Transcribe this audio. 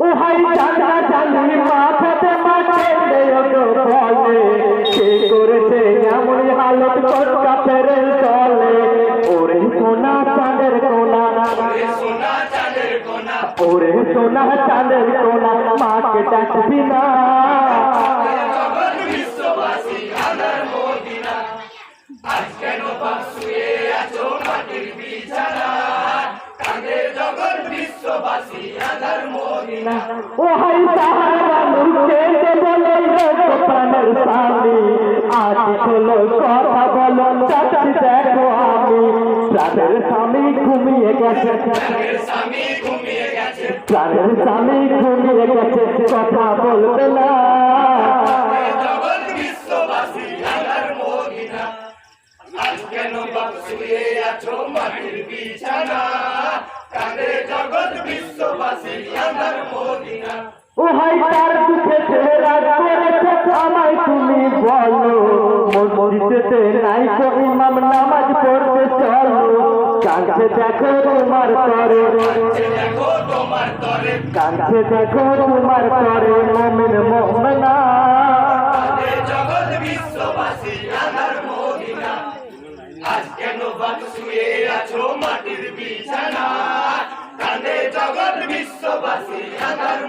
ও high চাঁদা চাঁদি মাথাতে মাঠে করেছে এমন হালত কলকাতার চলে ওরে সোনা চাঁদের কোনা সোনা চাঁদের কোনা। ওরে সোনা চাঁদের কোনা। মাকে ডাকবি না জগৎ বিশ্ববাসী আধার মদিনা আজ কেন শুয়ে আছো মাটির বিছানা কাঁদে জগৎ বিশ্ববাসী আধার মদিনা ও হাই সাহারা মুখে বলে গো স্বামী আজ হলো কথা বলো চাচ্ছি দেখো আমি প্রাণের স্বামী ঘুমিয়ে গেছে স্বামী ঘুমিয়ে গেছে প্রাণের স্বামী ঘুমিয়ে গেছে কথা বলবে না জগৎ বিশ্ববাসী আধার মদিনা আজ কেন বাপ শুয়ে আছো মাটির বিছানা? কাঁদে জগৎ বিশ্ববাসী আধার মদিনা। ও হাই তার দুঃখে ছেলেরা করেছে আমায় তুমি বলো মসজিদেতে নাই তো ইমাম নামাজ পড়তে চলো। কাঁদছে দেখো তোমার তরে। কাঁদছে দেখো তোমার তরে। মমিন মোহমনা কাঁদে জগৎ বিশ্ববাসী আধার মদিনা আজ বাপ শুয়ে আছো মাটির বিছানা কাঁদে জগৎ বিশ্ববাসী আধার